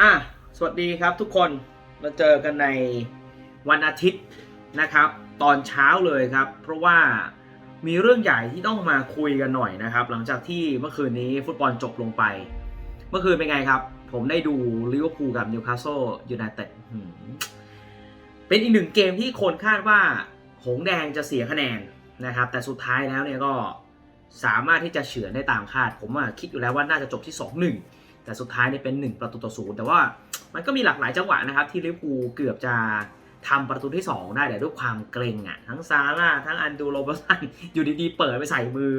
อะสวัสดีครับทุกคนมาเจอกันในวันอาทิตย์นะครับ ตอนเช้าเลยครับ เพราะว่ามีเรื่องใหญ่ที่ต้องมาคุยกันหน่อยนะครับ หลังจากที่เมื่อคืนนี้ฟุตบอลจบลงไป เมื่อคืนเป็นไงครับ ผมได้ดูลิเวอร์พูลกับนิวคาสเซิลยูไนเต็ดเป็นอีกหนึ่งเกมที่คนคาดว่า หงแดงจะเสียคะแนนนะครับ แต่สุดท้ายแล้วเนี่ยก็สามารถที่จะเฉือนได้ตามคาด ผมว่าคิดอยู่แล้วว่าน่าจะจบที่ 2-1 แต่สุดท้ายเนี่ยเป็น 1 ประตูต่อศูนย์แต่ว่ามันก็มีหลากหลายจังหวะนะครับ ที่ลิเวอร์พูลเกือบจะทำประตูที่ 2 ได้แต่ด้วยความเกรงอะทั้งซาร่าทั้งอันดูโรเบร์สันอยู่ดีๆ เปิดไปใส่มือ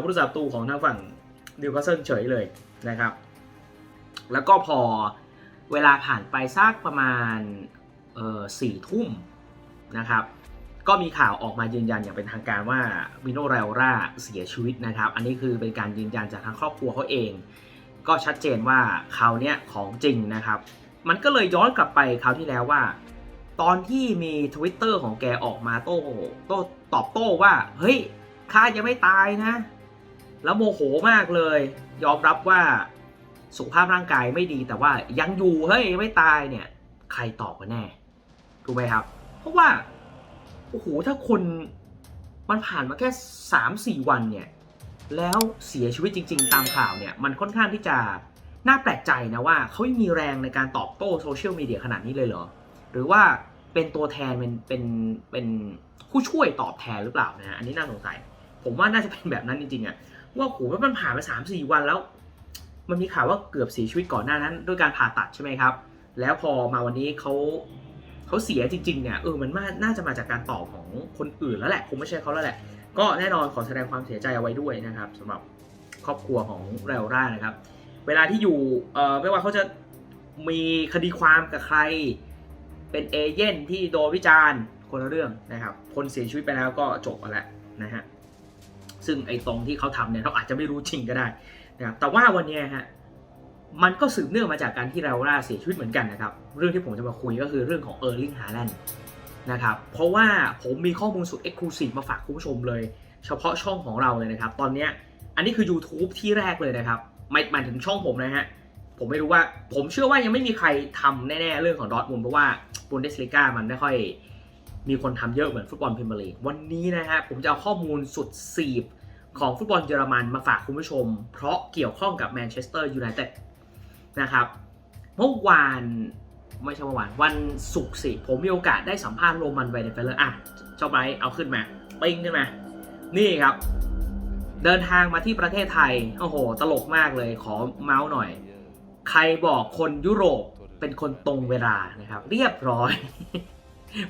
ผู้รักษาประตูของทางฝั่งนิวคาสเซิลเฉยเลยนะครับ แล้วก็พอเวลาผ่านไปสักประมาณสี่ทุ่มนะครับก็มีข่าวออกมายืนยันอย่างเป็นทางการว่ามิโนเรลราเสียชีวิตนะครับ อันนี้คือเป็นการยืนยันจากทางครอบครัวเขาเอง ก็ชัดเจนว่าเขาวเนี้ยของจริงนะครับ มันก็เลยย้อนกลับไปคราวที่แล้วว่า ตอนที่มี Twitter ของแกออกมาโต้โต้ตอบโต้ว่า เฮ้ยข้ายังไม่ตายนะ แล้วโมโหมากเลย ยอมรับว่าสุขภาพร่างกายไม่ดีแต่ว่ายังอยู่เฮ้ยยังไม่ตายเนี่ย ใครตอบกันแน่ถูกไหมครับ เพราะว่าโอ้โหถ้าคนมันผ่านมาแค่3-4วันเนี่ย แล้วเสียชีวิตจริง ๆ ตามข่าวเนี่ยมันค่อนข้างที่จะน่าแปลกใจนะว่าเขาไม่มีแรงในการตอบโต้โซเชียลมีเดียขนาดนี้เลยเหรอ หรือว่าเป็นตัวแทนเป็นเป็นเป็นผู้ช่วยตอบแทนหรือเปล่านะอันนี้น่าสงสัย ผมว่าน่าจะเป็นแบบนั้นจริงๆอะว่าโหมันผ่านมา3-4วันแล้ว มันมีข่าวว่าเกือบเสียชีวิตก่อนหน้านั้น ด้วยการผ่าตัดใช่ไหมครับ แล้วพอมาวันนี้เขาเขาเสียจริงๆเนี่ยเออมันมาน่าจะมาจากการตอบของคนอื่นแล้วแหละคงไม่ใช่เขาแล้วแหละ ก็แน่นอนขอแสดงความเสียใจเอาไว้ด้วยนะครับสำหรับครอบครัวของเรลร่านะครับ เวลาที่อยู่เอ่อไม่ว่าเขาจะมีคดีความกับใคร เป็นเอเย่นที่โดนวิจารณ์คนละเรื่องนะครับ คนเสียชีวิตไปแล้วก็จบไปแล้วนะฮะซึ่งไอ้ตรงที่เขาทำเนี่ยเราอาจจะไม่รู้จริงก็ได้นะครับแต่ว่าวันนี้ฮะมันก็สืบเนื่องมาจากการที่เรลร่าเสียชีวิตเหมือนกันนะครับ เรื่องที่ผมจะมาคุยก็คือเรื่องของเออร์ลิงฮาแลนด์ นะครับ เพราะว่าผมมีข้อมูลสุด Exclusive มาฝากคุณผู้ชมเลย เฉพาะช่องของเราเลยนะครับ ตอนนี้อันนี้คือ YouTube ที่แรกเลยนะครับไม่หมายถึงช่องผมนะฮะ ผมไม่รู้ว่า ผมเชื่อว่ายังไม่มีใครทำแน่ ๆ เรื่องของดอทมุนด์เพราะว่าบุนเดสลิก้ามันไม่ค่อยมีคนทำเยอะเหมือนฟุตบอลพรีเมียร์ลีกวันนี้นะฮะผมจะเอาข้อมูลสุดสีบของฟุตบอลเยอรมันมาฝากคุณผู้ชม เพราะเกี่ยวข้องกับแมนเชสเตอร์ยูไนเต็ดนะครับ เมื่อวาน ไม่ใช่เมื่อวานวันศุกร์สิ ผมมีโอกาสได้สัมภาษณ์โรมันไวเดเฟลเลอร์อะเจ้าไบร์เอาขึ้นมา ปิ้งขึ้นมา นี่ครับ เดินทางมาที่ประเทศไทย โอ้โห ตลกมากเลย ขอเมาส์หน่อย ใครบอกคนยุโรปเป็นคนตรงเวลานะครับ เรียบร้อย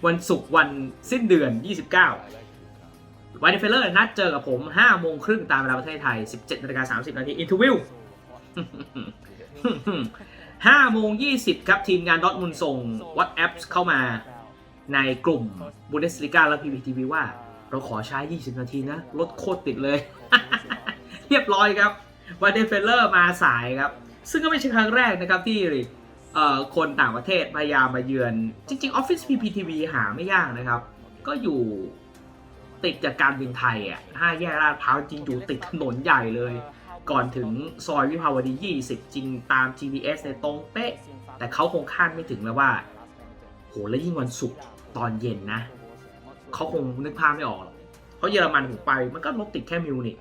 วันศุกร์วันสิ้นเดือน 29ไวเดนเฟลเลอร์นัดเจอกับผม5โมงครึ่งตามเวลาประเทศไทย 17นาฬิกา30นาทีอินทวิว 5โมง20 ครับ ทีมงานดอทมุนส่ง WhatsApp เข้ามาในกลุ่มบุนเดสลิก้าและ PPTV ว่า เราขอใช้ 20 นาทีนะรถโคตรติดเลย เรียบร้อยครับวาเดนเฟลเลอร์มาสายครับ ซึ่งก็ไม่ใช่ครั้งแรกนะครับที่คนต่างประเทศพยายามมาเยือน จริงๆ Office PPTV หาไม่ยากนะครับ ก็อยู่ติดจากการบินไทยอะห้าแยกลาดพร้าวจริงอยู่ติดถนนใหญ่เลย ก่อนถึงซอยวิภาวดี 20 จริงตาม GPS ในตรงเป๊ะ แต่เขาคงคาดไม่ถึงแล้วว่า โห แล้วยิ่งวันศุกร์ตอนเย็นนะ เขาคงนึกภาพไม่ออกหรอก เพราะเยอรมันผมไปมันก็รถติดแค่มิวนิก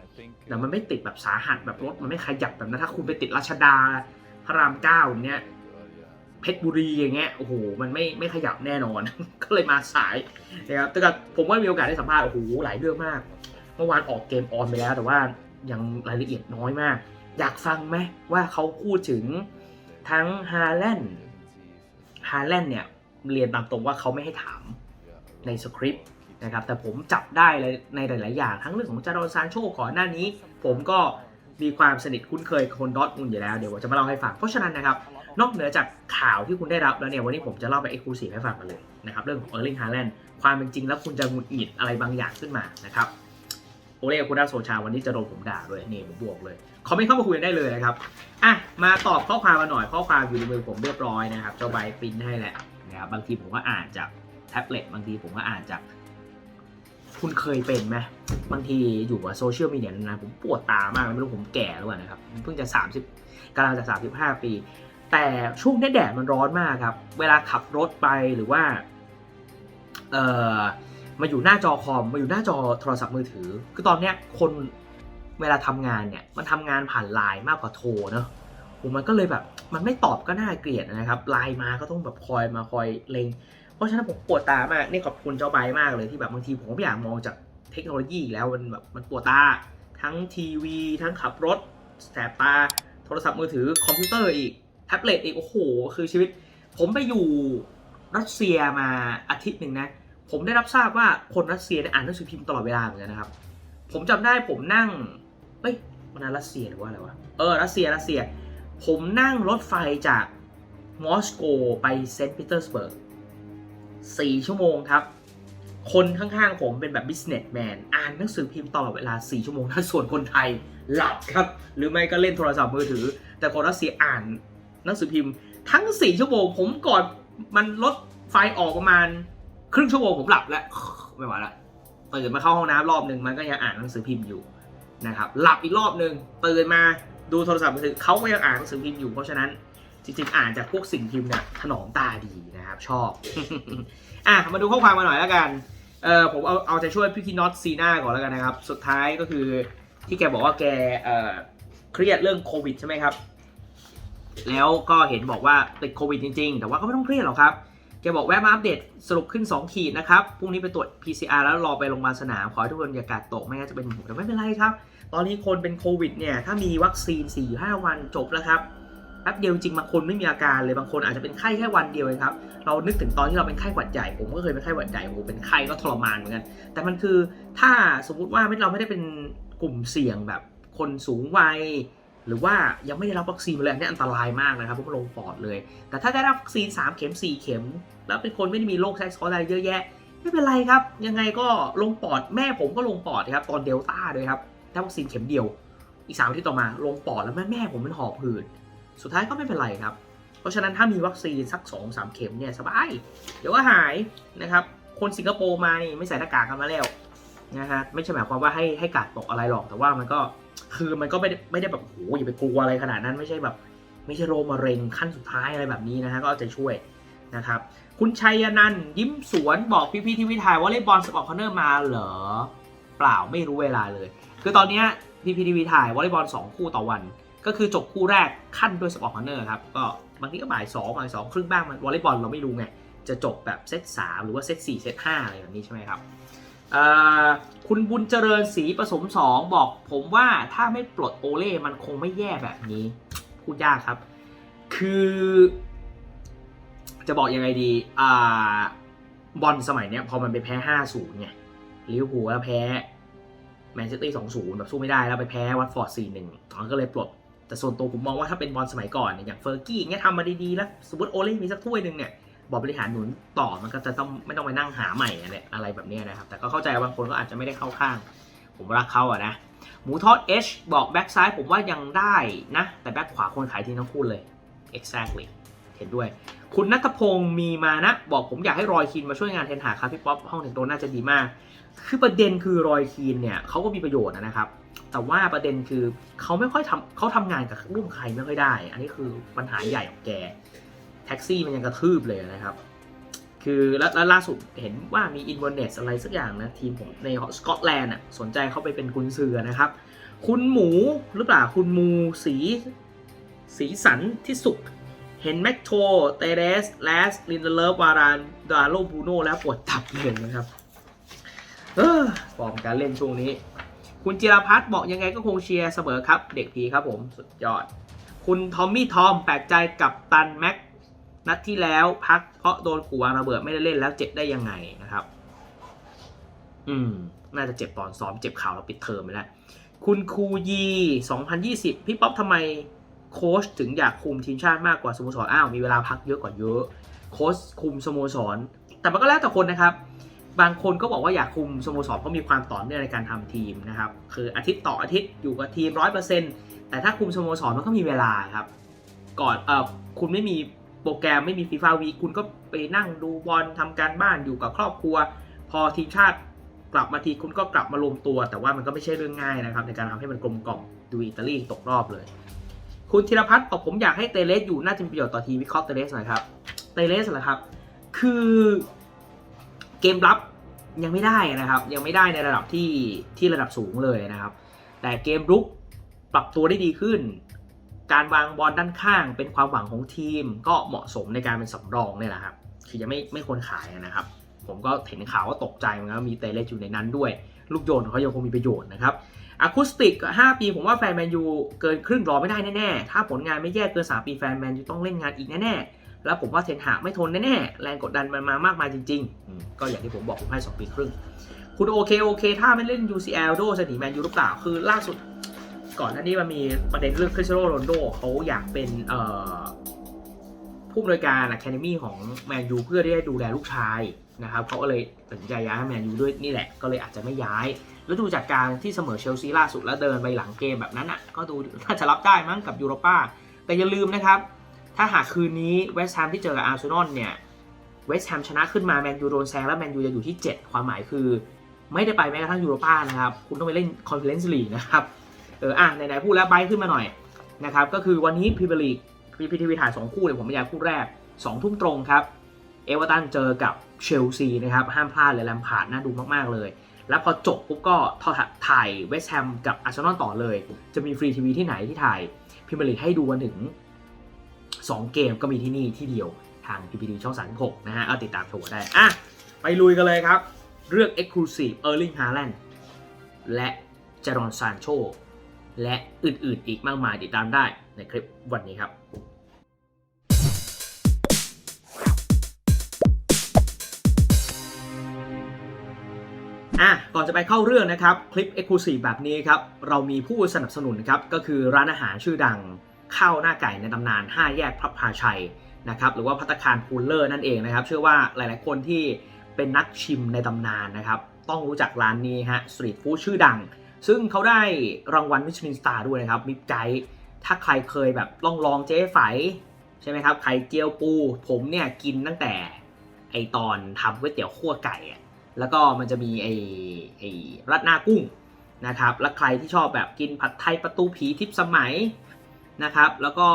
แต่มันไม่ติดแบบสาหัสแบบรถมันไม่ขยับแบบนั้นถ้าคุณไปติดรัชดา พระรามเก้าอย่างเนี้ยเพชรบุรีอย่างเงี้ย โอ้โห มันไม่ไม่ขยับแน่นอน ก็เลยมาสายนะครับแต่ก็ผมว่ามีโอกาสได้สัมภาษณ์ โอ้โห หลายเรื่องมาก เมื่อวานออกเกมออนไปแล้ว แต่ว่า ยังรายละเอียดน้อยมาก อยากฟังไหมว่าเขาพูดถึงทั้งฮาแลนด์ฮาแลนด์เนี่ยเรียนตามตรงว่าเขาไม่ให้ถามในสคริปต์นะครับแต่ผมจับได้เลยในหลาย ๆ อย่าง ทั้งเรื่องของจารอนซานโชก่อนหน้านี้ ผมก็มีความสนิทคุ้นเคยคนดอทมุนอยู่แล้วเดี๋ยวผมจะมาเล่าให้ฟัง เพราะฉะนั้นนะครับนอกเหนือจากข่าวที่คุณได้รับแล้วเนี่ยวันนี้ผมจะเล่าไปเอ็กซ์คลูซีฟให้ฟังกันเลยนะครับเรื่องของเออร์ลิงฮาแลนด์ความเป็นจริงแล้วคุณจะหงุดหงิดอะไรบางอย่างขึ้นมานะครับ โอเล่คุณดาโซชาวันนี้จะโดนผมด่าด้วยนี่ผมบวกเลยคอมเมนต์เข้ามาคุยได้เลยนะครับอะมาตอบข้อความมาหน่อยข้อความอยู่ในมือผมเรียบร้อยนะครับเจ้าใบปริ้นให้แหละนะครับบางทีผมก็อ่านจากแท็บเล็ตบางทีผมก็อ่านจากคุณเคยเป็นไหมบางทีอยู่กับโซเชียลมีเดียนานๆผมปวดตามากไม่รู้ผมแก่หรือเปล่านะครับเพิ่งจะ 30กำลังจะ 35 ปี แต่ช่วงนี้แดดมันร้อนมากครับ เวลาขับรถไปหรือว่า เอ่อ มาอยู่หน้าจอคอมมาอยู่หน้าจอโทรศัพท์มือถือ คือตอนเนี้ยคนเวลาทำงานเนี่ยมันทำงานผ่านไลน์มากกว่าโทรเนอะผมมันก็เลยแบบมันไม่ตอบก็น่าเกลียดนะครับไลน์มาก็ต้องแบบคอยมาคอยเลงเพราะฉะนั้นผมปวดตามากนี่ขอบคุณเจ้าใบมากเลยที่แบบบางทีผมก็ไม่อยากมองจากเทคโนโลยีอีกแล้วมันแบบมันปวดตา ทั้งทีวี ทั้งขับรถแสบตาโทรศัพท์มือถือคอมพิวเตอร์อีกแท็บเล็ตอีกโอ้โห คือชีวิต ผมไปอยู่รัสเซียมาอาทิตย์หนึ่งนะ ผมได้รับทราบว่าคนรัสเซียเนี่ยอ่านหนังสือพิมพ์ตลอดเวลาเหมือนกันนะครับ ผมจำได้ผมนั่งเอ้ยมันนั้นรัสเซียหรือว่าอะไรวะเออรัสเซียรัสเซีย ผมนั่งรถไฟจากมอสโกไปเซนต์ปีเตอร์สเบิร์กสี่ชั่วโมงครับ คนข้างๆผมเป็นแบบ businessman อ่านหนังสือพิมพ์ตลอดเวลา 4 ชั่วโมงถ้าส่วนคนไทยหลับครับ หรือไม่ก็เล่นโทรศัพท์มือถือ แต่คนรัสเซียอ่านหนังสือพิมพ์ทั้ง 4 ชั่วโมง ผมก่อนมันลดไฟออกประมาณ ครึ่งชั่วโมงผมหลับแล้วไม่ไหวละตื่นมาเข้าห้องน้ำรอบหนึ่งมันก็ยังอ่านหนังสือพิมพ์อยู่นะครับหลับอีกรอบหนึ่งตื่นมาดูโทรศัพท์มือถือเขาก็ยังอ่านหนังสือพิมพ์อยู่เพราะฉะนั้นจริงๆ อ่านจากพวกสิ่งพิมพ์เนี่ยถนอมตาดีนะครับ ชอบ อะมาดูข้อความมาหน่อยแล้วกันเออผมเอาเอาใจช่วยพี่พี่น็อตซีน่าก่อนแล้วกันนะครับ สุดท้ายก็คือที่แกบอกว่าแกเออเครียดเรื่องโควิดใช่ไหมครับ แล้วก็เห็นบอกว่าติดโควิดจริง ๆ แต่ว่าก็ไม่ต้องเครียดหรอกครับ แกบอกแวะมาอัปเดตสรุปขึ้น 2 ขีดนะครับ พรุ่งนี้ไปตรวจ PCR แล้วรอไปโรงพยาบาลสนาม ขอให้ทุกคนอย่ากาดตกไม่งั้นจะเป็นห่วงแต่ไม่เป็นไรครับ ตอนนี้คนเป็นโควิดเนี่ย ถ้ามีวัคซีน 4-5 วันจบแล้วครับแป๊บเดียวจริงบางคนไม่มีอาการเลยบางคนอาจจะเป็นไข้แค่วันเดียวเองครับ เรานึกถึงตอนที่เราเป็นไข้หวัดใหญ่ ผมก็เคยเป็นไข้หวัดใหญ่โอ้เป็นไข้ก็ทรมานเหมือนกันแต่มันคือถ้าสมมุติว่าเราไม่ได้เป็นกลุ่มเสี่ยงแบบคนสูงวัย หรือว่ายังไม่ได้รับวัคซีนเลยอันนี่อันตรายมากนะครับเพราะลงปอดเลย แต่ถ้าได้รับวัคซีน 3 เข็ม 4 เข็ม แล้วเป็นคนไม่ได้มีโรคแทรกซ้อนอะไรเยอะแยะ ไม่เป็นไรครับ ยังไงก็ลงปอดแม่ผมก็ลงปอดครับตอนเดลต้าเลยครับได้วัคซีนเข็มเดียว อีกสามที่ต่อมาลงปอดแล้วแม่แม่ผมเป็นหอบหืดสุดท้ายก็ไม่เป็นไรครับ เพราะฉะนั้นถ้ามีวัคซีนสัก2อสเข็มเนี่ยสบายเดี๋ยวก็หายนะครับคนสิงคโปร์มานี่ไม่ใส่หน้ากากกันมาแล้ว นะฮะไม่ใช่หมายความว่าให้ให้กาดตกอะไรหรอกแต่ว่ามันก็คือมันก็ไม่ได้ไม่ได้แบบโอ้โหอย่าไปกลัวอะไรขนาดนั้นไม่ใช่แบบ ไม่ใช่โรมะเร็งขั้นสุดท้ายอะไรแบบนี้นะฮะก็เอาใจช่วยนะครับ คุณชัยนันยิ้มสวนบอกพี่พี่ๆที่วิทยวอลเลย์บอลสปอร์ตคอนเนอร์มาเหรอเปล่าไม่รู้เวลาเลย คือตอนนี้พี่พีทีวีถ่ายวอลเลย์บอล2คู่ต่อวัน ก็คือจบคู่แรกขั้นด้วยสปอร์ตคอนเนอร์ครับก็บางทีก็บ่ายสองบ่ายสองครึ่งบ้างมันวอลเลย์บอลเราไม่รู้ไงจะจบแบบเซตสามหรือว่าเซตสี่เซตห้าอะไรแบบนี้ใช่ไหมครับ คุณบุญเจริญศรีผสม 2 บอกผมว่าถ้าไม่ปลดโอเล่มันคงไม่แย่แบบนี้ พูดยากครับ คือ จะบอกยังไงดีอ่าบอลสมัยเนี้ยพอมันไปแพ้ 5-0ไงลิเวอร์พูลแล้วแพ้แมนเชสเตอร์2-0แบบสู้ไม่ได้แล้วไปแพ้วัตฟอร์ด4-1ตอนก็เลยปลด แต่ส่วนตัวผมมองว่าถ้าเป็นบอลสมัยก่อนเนี่ยอย่างเฟอร์กี้อย่างเงี้ยทำมาดีๆแล้วสมมติโอเล่มีสักถ้วยหนึ่งเนี่ย บอกบริหารหนุนต่อมันก็จะต้องไม่ต้องไปนั่งหาใหม่อะไรอะไรแบบนี้นะครับ แต่ก็เข้าใจว่าบางคนก็อาจจะไม่ได้เข้าข้าง ผมรักเขาอะนะหมูทอด H บอกแบ็กซ้ายผมว่ายังได้นะ แต่แบ็กขวาคนขายทีทั้งคู่เลย exactly เห็นด้วย คุณนัทพงศ์มีมานะ บอกผมอยากให้รอยคินมาช่วยงานเทนหาครับพี่ป๊อปห้องแต่งตัวน่าจะดีมาก คือประเด็นคือรอยคีนเนี่ยเขาก็มีประโยชน์นะครับ แต่ว่าประเด็นคือเขาไม่ค่อยทำเขาทำงานกับร่วมใครไม่ค่อยได้ อันนี้คือปัญหาใหญ่ของแก ท็กซี่มันยังกระทืบเลยนะครับ คือแล้วแล้วล่าสุดเห็นว่ามีอินเวอร์เนสอะไรสักอย่างนะ ทีมผมในสกอตแลนด์อะสนใจเข้าไปเป็นกุนซือนะครับ คุณหมูหรือเปล่าคุณมูสีสีสันที่สุดเห็นแม็กโทเตเรสแลสลินเดเลฟวารานดาโลบูโนแล้วปวดตับเลยนะครับเออฟอร์มการเล่นช่วงนี้ คุณจิรพัฒน์บอกยังไงก็คงเชียร์เสมอครับ เด็กพีครับผม สุดยอด คุณทอมมี่ทอมแปลกใจกับตันแม็ก นัดที่แล้วพักเพราะโดนขู่วางระเบิดไม่ได้เล่นแล้วเจ็บได้ยังไงนะครับ อืม น่าจะเจ็บตอนซ้อมเจ็บเข่าแล้วปิดเทอมไปแล้ว คุณคูยี 2020 พี่ป๊อปทำไมโค้ชถึงอยากคุมทีมชาติมากกว่าสโมสร อ้าว มีเวลาพักเยอะกว่าเยอะ โค้ชคุมสโมสร แต่มันก็แล้วแต่คนนะครับ บางคนก็บอกว่าอยากคุมสโมสรเพราะมีความต่อเนื่องในการทำทีมนะครับ คืออาทิตย์ต่ออาทิตย์อยู่กับทีมร้อยเปอร์เซ็นต์แต่ถ้าคุมสโมสรมันก็มีเวลาครับ ก่อน เออคุณไม่มี โปรแกรมไม่มีฟีฟ่าวีคุณก็ไปนั่งดูบอลทำการบ้านอยู่กับครอบครัว พอทีมชาติกลับมาทีคุณก็กลับมารวมตัว แต่ว่ามันก็ไม่ใช่เรื่องง่ายนะครับ ในการทำให้มันกลมกล่อมดูอิตาลีตกรอบเลย คุณธีรพัฒน์บอกผมอยากให้เตเลสอยู่น่าจะมีประโยชน์ต่อทีมวิเคราะห์เตเลสหน่อยครับเตเลสเหรอครับ คือเกมรับยังไม่ได้นะครับ ยังไม่ได้ในระดับที่ที่ระดับสูงเลยนะครับ แต่เกมรุกปรับตัวได้ดีขึ้น การวางบอลด้านข้างเป็นความหวังของทีม ก็เหมาะสมในการเป็นสำรองเนี่ยแหละครับคือยังไม่ไม่ควรขายนะครับ ผมก็เห็นข่าวว่าตกใจเหมือนกันมีเตเลสอยู่ในนั้นด้วย ลูกโยนเขายังคงมีประโยชน์นะครับอะคูสติก 5 ปี ผมว่าแฟนแมนยูเกินครึ่งรอไม่ได้แน่ๆ ถ้าผลงานไม่แย่เกิน 3 ปีแฟนแมนยูต้องเล่นงานอีกแน่ๆ แล้วผมว่าเทนหาไม่ทนแน่ๆ แรงกดดันมันมามากมายจริงๆ ก็อย่างที่ผมบอกผมให้ 2 ปีครึ่ง คุณโอเคโอเค ถ้าไม่เล่น UCL โดจะหนีแมนยูหรือเปล่า คือล่าสุด ก่อนหน้านี้มันมีประเด็นเรื่องคริสเตียโนโรนโดเขาอยากเป็นผู้อำนวยการอะคาเดมี่ของแมนยูเพื่อที่จะดูแลลูกชายนะครับเขาก็เลยตัดสินใจย้ายแมนยูด้วยนี่แหละก็เลยอาจจะไม่ย้ายแล้วดูจากการที่เสมอเชลซีล่าสุดแล้วเดินไปหลังเกมแบบนั้นอะก็ดูน่าจะรับได้มั้งกับยูโรป้าแต่อย่าลืมนะครับ ถ้าหากคืนนี้เวสต์แฮมที่เจอกับอาร์เซนอลเนี่ยเวสต์แฮมชนะขึ้นมาแมนยูโดนแซงแล้วแมนยูจะอยู่ที่ 7 ความหมายคือ ไม่ได้ไปแม้กระทั่งยูโรป้านะครับ คุณต้องไปเล่นคอนเฟอเรนซ์ลีกนะครับ เอออะไหนๆพูดแล้วใบขึ้นมาหน่อยนะครับก็คือวันนี้พรีเมียร์ลีกพีพีทีวีถ่าย2คู่เลยผมไม่อยากคู่แรก2ทุ่มตรงครับเอเวอร์ตันเจอกับเชลซีนะครับห้ามพลาดเลยแลมพาร์ดน่าดูมากๆเลย แล้วพอจบปุ๊บก็ถ่ายเวสต์แฮมกับอาร์เซนอลต่อเลย จะมีฟรีทีวีที่ไหนที่ถ่ายพรีเมียร์ลีกให้ดูกันถึง 2 เกมก็มีที่นี่ที่เดียวทาง PPT ช่อง 36 นะฮะเอาติดตามชมได้ อะ ไปลุยกันเลยครับ เรื่อง Exclusive Erling Haaland และจารอนซานโช และอื่นๆอีกมากมายติดตามได้ในคลิปวันนี้ครับอะก่อนจะไปเข้าเรื่องนะครับ คลิป e x c l u s i v e แบบนี้ครับ เรามีผู้สนับสนุนครับ ก็คือร้านอาหารชื่อดังข้าวหน้าไก่ในตำนาน 5 แยกพระพาชัยนะครับหรือว่าพัตตาคารพูลเลอร์นั่นเองนะครับ เชื่อว่าหลายๆคนที่เป็นนักชิมในตำนานนะครับ ต้องรู้จักร้านนี้ฮะสตรีทฟู้ดชื่อดัง ซึ่งเขาได้รางวัลมิชลินสตาร์ด้วยนะครับมิปไกด์ถ้าใครเคยแบบลองลองเจ๊ไฝใช่ไหมครับไข่เจียวปู ผมเนี่ยกินตั้งแต่ไอตอนทำก๋วยเตี๋ยวคั่วไก่อะแล้วก็มันจะมีไอ้ไอ้รัดหน้ากุ้งนะครับ แล้วใครที่ชอบแบบกินผัดไทยประตูผีทิพย์สมัยนะครับ แล้วก็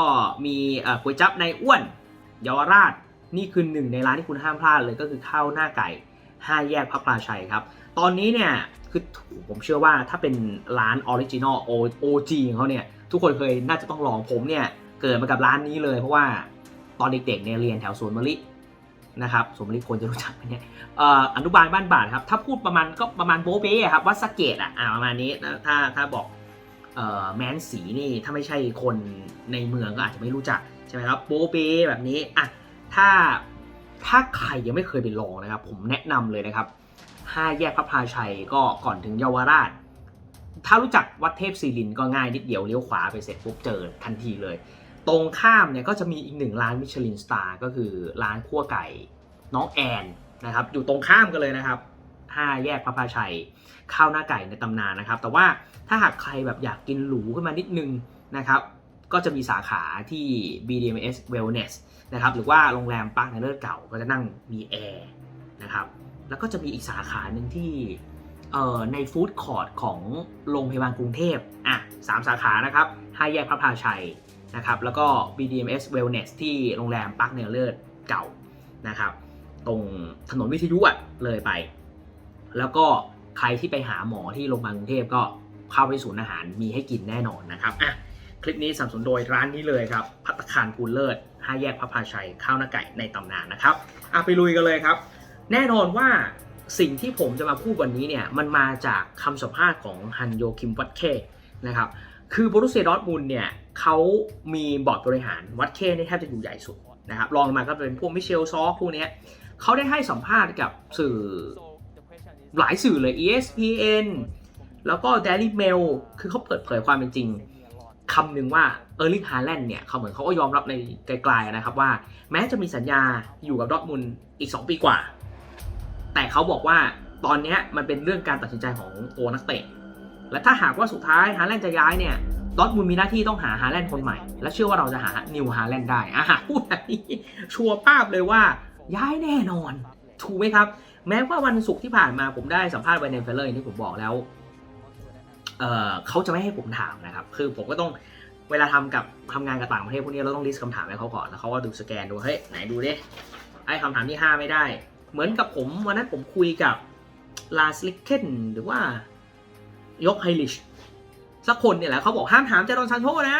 มีข่อก๋วยจั๊บในอ้วนเยาวราชนี่คือหนึ่งในร้านที่คุณห้ามพลาดเลยก็คือข้าวหน้าไก่ 5 แยกพระปลาชัยครับ ตอนนี้เนี่ย คือผมเชื่อว่าถ้าเป็นร้านออริจินอลโอจีของเขาเนี่ย ทุกคนเคยน่าจะต้องลองผมเนี่ย เกิดมากับร้านนี้เลย เพราะว่าตอนเด็กๆเนี่ยเรียนแถวสวนมะลินะครับสวนมะลิคนจะรู้จักไหมเนี่ยออนุบาลบ้านบาทครับ ถ้าพูดประมาณก็ประมาณโบเบ้ครับวัดสเกตอะประมาณนี้ถ้าถ้าบอกออแมนสีนี่ถ้าไม่ใช่คนในเมืองก็อาจจะไม่รู้จักใช่ไหมครับโบเบ้แบบนี้อะถ้าถ้าใครยังไม่เคยไปลองนะครับ ผมแนะนำเลยนะครับ ห้าแยกพระพาชัยก็ก่อนถึงเยาวราช ถ้ารู้จักวัดเทพศิรินทร์ก็ง่ายนิดเดียวเลี้ยวขวาไปเสร็จปุ๊บเจอทันทีเลย ตรงข้ามเนี่ยก็จะมีอีกหนึ่งร้านมิชลินสตาร์ก็คือร้านคั่วไก่น้องแอนนะครับอยู่ตรงข้ามกันเลยนะครับ 5 แยกพระพาชัยข้าวหน้าไก่ในตำนานนะครับ แต่ว่าถ้าหากใครแบบอยากกินหรูขึ้นมานิดนึงนะครับก็จะมีสาขาที่ BDMS Wellness นะครับหรือว่าโรงแรมปาร์คในเลิศเก่าก็จะนั่งมีแอร์นะครับ แล้วก็จะมีอีกสาขาหนึ่งที่เออในฟู้ดคอร์ทของโรงพยาบาลกรุงเทพอะสามสาขานะครับ5แยกพระพาชัยนะครับแล้วก็ BDMS Wellness ที่โรงแรมปาร์คเนลเลิศเก่านะครับ ตรงถนนวิทยุอะเลยไป แล้วก็ใครที่ไปหาหมอที่โรงพยาบาลกรุงเทพก็เข้าไปศูนย์อาหารมีให้กินแน่นอนนะครับอะคลิปนี้สนับสนโดยร้านนี้เลยครับพัตตาคารพูลเลิศห้าแยกพระพาชัยข้าวหน้าไก่ในตำนานนะครับอะไปลุยกันเลยครับ แน่นอนว่าสิ่งที่ผมจะมาพูดวันนี้เนี่ยมันมาจากคำสัมภาษณ์ของฮันโยคิมวัตเคนะครับคือบรุสเซียดอร์ทมุนด์เนี่ยเขามีบอร์ดบริหารวัตเคนี่แทบจะอยู่ใหญ่สุดนะครับรองลงมาก็เป็นพวกมิเชลซอพวกเนี้ยเขาได้ให้สัมภาษณ์กับสื่อหลายสื่อเลย ESPN แล้วก็ Daily Mail คือเขาเปิดเผยความเป็นจริงคำหนึ่งว่าเออร์ลิงฮาแลนด์เนี่ยเขาเหมือนเขาก็ยอมรับในไกลๆนะครับว่าแม้จะมีสัญญาอยู่กับดอทมุนอีก 2 ปีกว่า แต่เขาบอกว่าตอนนี้มันเป็นเรื่องการตัดสินใจของตัวนักเตะ และถ้าหากว่าสุดท้ายฮาแลนด์จะย้ายเนี่ยดอทมุนมีหน้าที่ต้องหาฮาแลนด์คนใหม่ และเชื่อว่าเราจะหานิวฮาแลนด์ได้อะพูดแบบนี้ชัวร์ป้าบเลยว่าย้ายแน่นอน ถูกไหมครับ แม้ว่าวันศุกร์ที่ผ่านมาผมได้สัมภาษณ์ไวเนเฟลเลอร์ที่ผมบอกแล้วเเขาจะไม่ให้ผมถามนะครับ คือผมก็ต้องเวลาทำกับทำงานกับต่างประเทศพวกนี้เราต้องลิสต์คำถามให้เขาก่อนแล้วเขาก็ดูสแกนดูเฮ้ยไหนดูดิไอ้คำถามที่ห้าไม่ได้ เหมือนกับผมวันนั้นผมคุยกับลาสลิกเคนหรือว่ายกไฮลิชสักคนเนี่ยแหละเขาบอกห้ามถามเจดอนซานโชนะ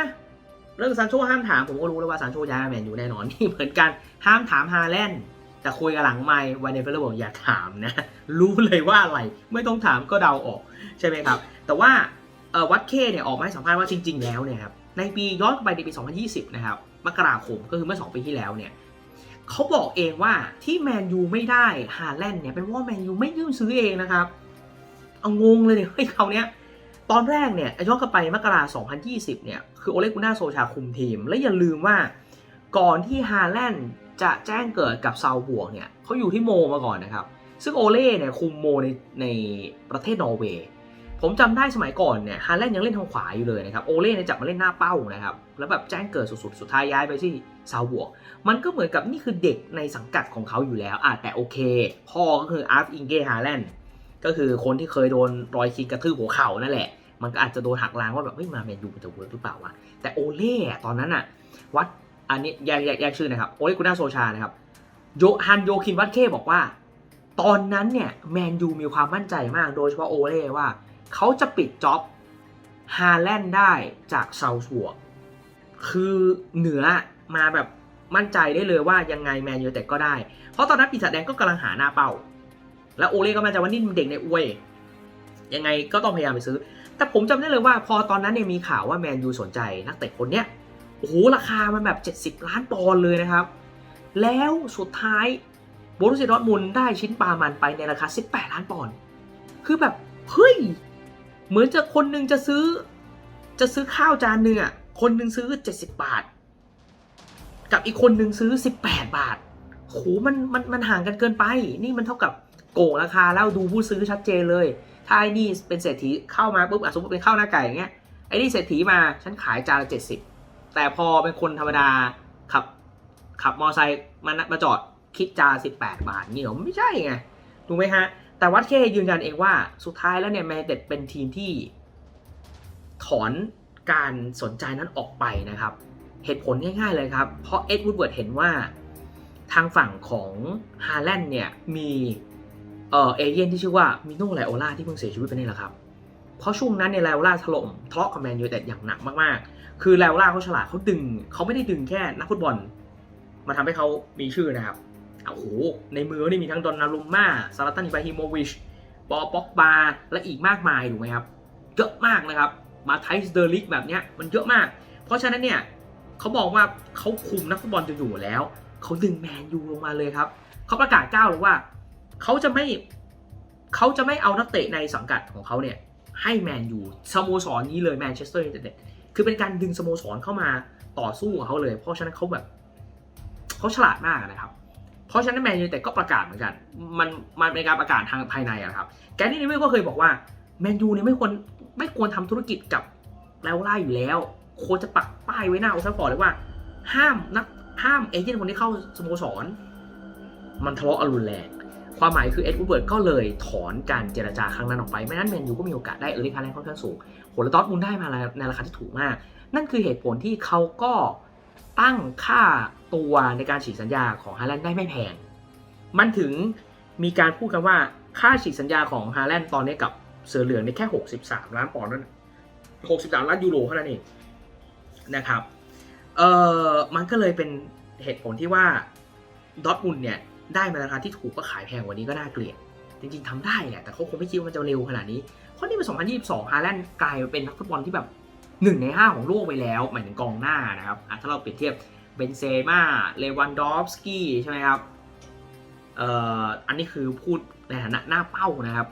เรื่องซานโชห้ามถามผมก็รู้แล้วว่าซานโชย้ายมาแมนอยู่แน่นอนนี่เหมือนกันห้ามถามฮาแลนด์แต่คุยกันหลังไม่วันเดนเฟลเลอร์บอกอย่าถามนะ รู้เลยว่าอะไรไม่ต้องถามก็เดาออกใช่ไหมครับ แต่ว่าวัดเคเนี่ยออกมาให้สัมภาษณ์ว่าจริง ๆ แล้วเนี่ยครับในปีย้อนไปในปี 2020 นะครับมกราคมก็คือเมื่อ 2 ปีที่แล้วเนี่ย เขาบอกเองว่าที่แมนยูไม่ได้ฮาแลนด์เนี่ยเป็นว่าแมนยูไม่ยื่นซื้อเองนะครับ เอางงเลยเนี่ยเฮ้ยเขาเนี้ยตอนแรกเนี่ยย้อนกลับไปมกราคม2020เนี่ย คือโอเลกุน่าโซชาคุมทีม และอย่าลืมว่าก่อนที่ฮาแลนด์จะแจ้งเกิดกับซาวบวกเนี่ยเขาอยู่ที่โมมาก่อนนะครับ ซึ่งโอเล่เนี่ยคุมโมในในประเทศนอร์เวย์ ผมจำได้สมัยก่อนเนี่ยฮาแลนด์ยังเล่นทางขวาอยู่เลยนะครับโอเล่เนี่ยจับมาเล่นหน้าเป้านะครับแล้วแบบแจ้งเกิดสุดๆ สุดท้ายย้ายไปที่ซาวบวก มันก็เหมือนกับนี่คือเด็กในสังกัดของเขาอยู่แล้วอะแต่โอเค พ่อก็คืออาร์ฟอิงเก้ฮาแลนด์ก็คือคนที่เคยโดนรอยคิกกระทืบหัวเข่านั่นแหละ มันก็อาจจะโดนหักล้างว่าแบบเฮ้ยมาแมนยูมันจะเวิร์กหรือเปล่าวะแต่โอเล่ตอนนั้นอะวัดอันนี้แยกแยกแยกชื่อนะครับโอเล่กุน่าโซชานะครับโยฮันโยคินวัดเคบอกว่า ตอนนั้นเนี่ยแมนยูมีความมั่นใจมากโดยเฉพาะโอเล่ว่า เขาจะปิดจ็อบฮาแลนด์ได้จากเซาท์วกคือเหนือมาแบบมั่นใจได้เลยว่ายังไงแมนยูแต่ก็ได้ เพราะตอนนั้นปีศาจแดงก็กำลังหาหน้าเป้า แล้วโอเล่ก็มั่นใจว่านี่มันเด็กในอวยยังไงก็ต้องพยายามไปซื้อ แต่ผมจำได้เลยว่าพอตอนนั้นเนี่ยมีข่าวว่าแมนยูสนใจนักเตะคนเนี้ยโอ้โหราคามันแบบ 70 ล้านปอนด์เลยนะครับ แล้วสุดท้ายโบรุสเซียดอร์ทมุนได้ชิ้นปลามันไปในราคา 18 ล้านปอนด์คือแบบเฮ้ย เหมือนจะคนหนึ่งจะซื้อ จะซื้อข้าวจานหนึ่งอะ คนหนึ่งซื้อ70บาท กับอีกคนหนึ่งซื้อ18บาทโหมันมันมันห่างกันเกินไป นี่มันเท่ากับโกงราคาแล้วดูผู้ซื้อชัดเจนเลย ถ้าไอ้นี่เป็นเศรษฐีเข้ามาปุ๊บอะสมมติเป็นข้าวหน้าไก่อย่างเงี้ยไอ้นี่เศรษฐีมาฉันขายจานละเจ็ดสิบแต่พอเป็นคนธรรมดาขับขับมอไซค์มามาจอดคิดจานสิบแปดบาทนี่เหรอไม่ใช่ไงถูกไหมฮะ แต่วัดเคยืนยันเองว่าสุดท้ายแล้วเนี่ยแมนเต็ดเป็นทีมที่ถอนการสนใจนั้นออกไปนะครับ เหตุผลง่ายๆเลยครับ เพราะเอ็ดวูดเวิร์ดเห็นว่าทางฝั่งของฮาแลนด์เนี่ยมีเออเอเย่นที่ชื่อว่ามิโนไลโอล่าที่เพิ่งเสียชีวิตไปนี่แหละครับ เพราะช่วงนั้นเนี่ยไลโอล่าถล่มทะเลาะกับแมนยูแต่อย่างหนักมากๆ คือไลโอล่าเขาฉลาดเขาดึงเขาไม่ได้ดึงแค่นักฟุตบอล มาทำให้เขามีชื่อนะครับ โอ้โห ในมือนี่มีทั้งดอนนารุมมาซาลาตันอิบราฮิโมวิชปอป็อกบา และอีกมากมายถูกไหมครับ เยอะมากนะครับ มาไทส์เดอร์ลิกแบบเนี้ยมันเยอะมาก เพราะฉะนั้นเนี่ยเขาบอกว่าเขาคุมนักฟุตบอลจะอยู่แล้ว เขาดึงแมนยูลงมาเลยครับ เขาประกาศก้าวเลยว่า เขาจะไม่เขาจะไม่เอานักเตะในสังกัดของเขาเนี่ยให้แมนยูสโมสรนี้เลยแมนเชสเตอร์ยูไนเต็ดคือเป็นการดึงสโมสรเข้ามาต่อสู้กับเขาเลย เพราะฉะนั้นเขาแบบเขาฉลาดมากนะครับ เพราะฉะนั้นแมนยูไนเต็ดก็ประกาศเหมือนกัน มันมันเป็นการประกาศทางภายในอะครับ แกนนี่นิเวลก็เคยบอกว่าแมนยูเนี่ยไม่ควรไม่ควรทำธุรกิจกับแลวล่าอยู่แล้วควรจะปักป้ายไว้หน้าโอซัฟอร์เลยว่า ห้ามนักห้ามเอเจนต์คนที่เข้าสโมสร มันทะเลาะอรุนแรงความหมายคือเอ็ดวูดเวิร์ดก็เลยถอนการเจรจาครั้งนั้นออกไป ไม่นั้นแมนยูก็มีโอกาสได้เออร์ลิงฮาแลนด์ค่อนข้างสูงโหล้วดอร์ทมุนได้มาในราคาที่ถูกมาก นั่นคือเหตุผลที่เขาก็ ตั้งค่าตัวในการฉีกสัญญาของฮาแลนด์ได้ไม่แพง มันถึงมีการพูดกันว่าค่าฉีกสัญญาของฮาแลนด์ตอนนี้กับเสือเหลืองเนี่ยแค่ 63 ล้านปอนด์นั่น63 ล้านยูโรเท่านั้นเองนะครับ เอ่อ มันก็เลยเป็นเหตุผลที่ว่าดอทมุนเนี่ยได้มาราคาที่ถูกก็ขายแพงกว่านี้ก็น่าเกลียด จริงๆทำได้แหละแต่เขาคงไม่คิดว่ามันจะเร็วขนาดนี้เพราะนี่เป็น2022ฮาแลนด์กลายเป็นนักฟุตบอลที่แบบ หนึ่งในห้าของโลกไปแล้วหมายถึงกองหน้านะครับถ้าเราเปรียบเทียบเบนเซม่าเลวันดอฟสกี้ใช่ไหมครับเอ่ออันนี้คือพูดในฐานะหน้าเป้านะครับ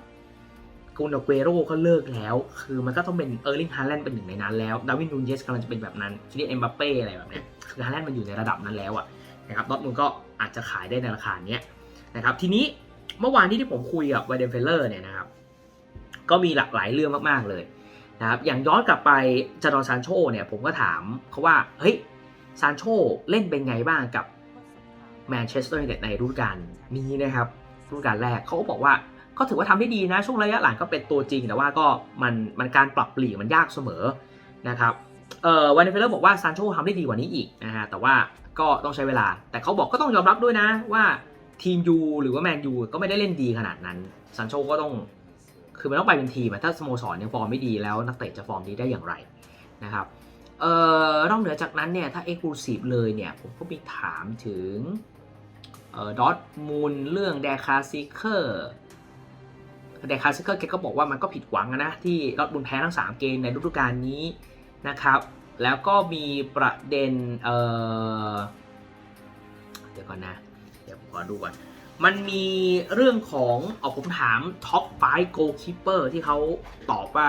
กุนเกเรโรก็เลิกแล้ว คือมันก็ต้องเป็นเออร์ลิงฮาแลนด์เป็นหนึ่งในนั้นแล้ว ดาวินนูนเยสกำลังจะเป็นแบบนั้นคิริเอ็มบัปเป้อะไรแบบนี้คือฮาแลนด์มันอยู่ในระดับนั้นแล้วอะนะครับดอทมุนก็อาจจะขายได้ในราคาเนี้ยนะครับทีนี้เมื่อวานที่ที่ผมคุยกับไวเดนเฟลเลอร์เนี่ยนะครับก็มีหลากหลายเรื่องมาก ๆ เลย นะครับอย่างย้อนกลับไปจารอนซานโชเนี่ยผมก็ถามเขาว่าเฮ้ยซานโชเล่นเป็นไงบ้างกับแมนเชสเตอร์ยูไนเต็ดในฤดูกาลนี้นะครับฤดูกาลแรกเขาก็บอกว่าก็ถือว่าทำได้ดีนะ ช่วงระยะหลังก็เป็นตัวจริง แต่ว่าก็มันมันการปรับเปลี่ยนมันยากเสมอนะครับเอ่อวันเดเฟลเลอร์บอกว่าซานโชทำได้ดีกว่านี้อีกนะฮะแต่ว่าก็ต้องใช้เวลา แต่เขาบอกก็ต้องยอมรับด้วยนะว่าทีมยูหรือว่าแมนยูก็ไม่ได้เล่นดีขนาดนั้นซานโชก็ต้อง คือมันต้องไปเป็นทีมถ้าสโมสรยังฟอร์มไม่ดีแล้วนักเตะจะฟอร์มดีได้อย่างไรนะครับเอ่อนอกเหนือจากนั้นเนี่ยถ้าเอ็กซ์คลูซีฟเลยเนี่ยผมก็มีถามถึงเอ่อดอทมูลเรื่องแดคาซิเคอร์แดคาซิเคอร์แกก็บอกว่ามันก็ผิดหวังนะ ที่ดอทมูลแพ้ทั้ง 3 เกมในฤดูกาลนี้นะครับ แล้วก็มีประเด็นเอ่อเดี๋ยวก่อนนะ เดี๋ยวผมขอดูก่อน มันมีเรื่องของเอาผมถามท็อป5โกลคิปเปอร์ที่เขาตอบว่า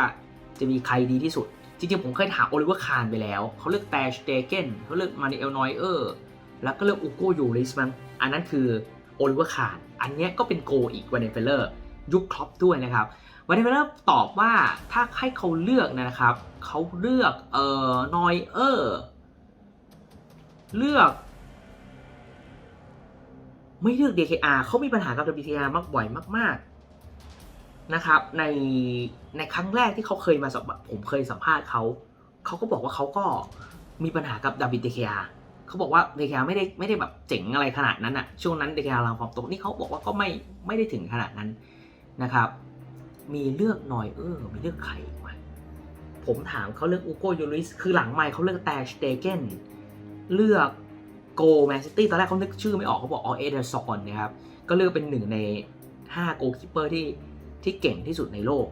จะมีใครดีที่สุด จริงๆ ผมเคยถามโอลิเวอร์คานไปแล้ว เขาเลือกแตชเตเกนเขาเลือกมานิเอลนอยเออร์ แล้วก็เลือกอูโกยูริสมั้งอันนั้นคือโอลิเวอร์คาน อันนี้ก็เป็นโกอีกวันเดนเฟลเลอร์ยุคครอปด้วยนะครับวันเดนเฟลเลอร์ตอบว่าถ้าให้เขาเลือกนะครับ เขาเลือกเอ่อนอยเออร์ เลือก ไม่เลือก DKR เขามีปัญหากับ WTR มากบ่อยมาก ๆนะครับ ในในครั้งแรกที่เขาเคยมาสัมผมเคยสัมภาษณ์เขาเขาก็บอกว่าเขาก็มีปัญหากับ WTR เขาบอกว่า DKR ไม่ได้ไม่ได้แบบเจ๋งอะไรขนาดนั้นอะช่วงนั้น DKR ลังฟอร์มตกนี่เขาบอกว่าก็ไม่ไม่ได้ถึงขนาดนั้นนะครับ มีเลือกนอยเออมีเลือกใครอีกไหมผมถามเขาเลือกอูโกยูริสคือหลังไม่เขาเลือกแตชเตเกนเลือก โกแมนซิตี้ตอนแรกเขานึกชื่อไม่ออกเขาบอกออเอเดอร์ซอนนะครับ ก็เลือกเป็นหนึ่งใน 5 โกลคิปเปอร์ที่ที่เก่งที่สุดในโลก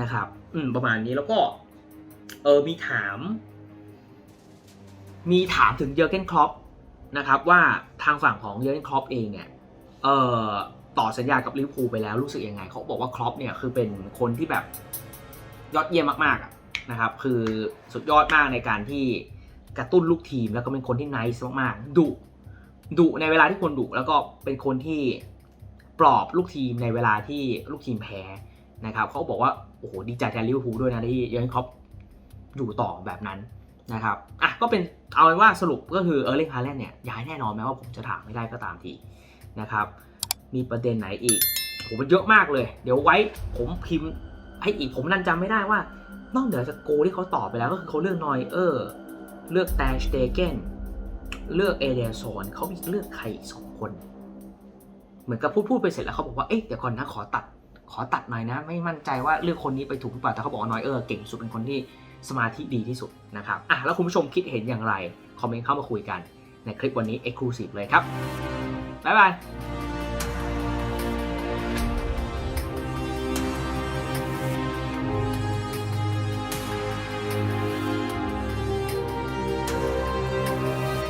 นะครับ อืม ประมาณนี้แล้วก็ เออมีถาม มีถามถึงเยอร์เกนคลอปนะครับ ว่าทางฝั่งของเยอร์เกนคลอปเองเนี่ยเอ่อต่อสัญญากับลิเวอร์พูลไปแล้วรู้สึกยังไงเขาบอกว่าคลอปเนี่ยคือเป็นคนที่แบบยอดเยี่ยมมากๆนะครับ คือสุดยอดมากในการที่ กระตุ้นลูกทีม แล้วก็เป็นคนที่ nice มากๆดุดุในเวลาที่ควรดุแล้วก็เป็นคนที่ปลอบลูกทีมในเวลาที่ลูกทีมแพ้นะครับเขาบอกว่าโอ้โหดีใจแทนลิเวอร์พูลด้วยนะที่เยอร์เกนคลอปอยู่ต่อแบบนั้นนะครับอะก็เป็นเอาเป็นว่าสรุปก็คือเออร์ลิงฮาแลนด์เนี่ยย้ายแน่นอนแม้ว่าผมจะถามไม่ได้ก็ตามทีนะครับ มีประเด็นไหนอีกโหมันเยอะมากเลย เดี๋ยวไว้ผมพิมพ์ให้อีกผมนั่นจำไม่ได้ว่านอกเหนือจากโกที่เขาตอบไปแล้วก็คือเขาเลือกนอยเออร์ เลือกแตชเตเกนเลือกเอเดโซนเขาอีกเลือกใครอีกสองคน เหมือนกับพูดพูดไปเสร็จแล้วเขาบอกว่า เอ๊ะเดี๋ยวก่อนนะขอตัด ขอตัดหน่อยนะ ไม่มั่นใจว่าเลือกคนนี้ไปถูกหรือเปล่า แต่เขาบอกว่านอยเออร์เก่งสุดเป็นคนที่สมาธิดีที่สุดนะครับ อะแล้วคุณผู้ชมคิดเห็นอย่างไร คอมเมนต์เข้ามาคุยกันในคลิปวันนี้ Exclusive เลยครับ บ๊ายบาย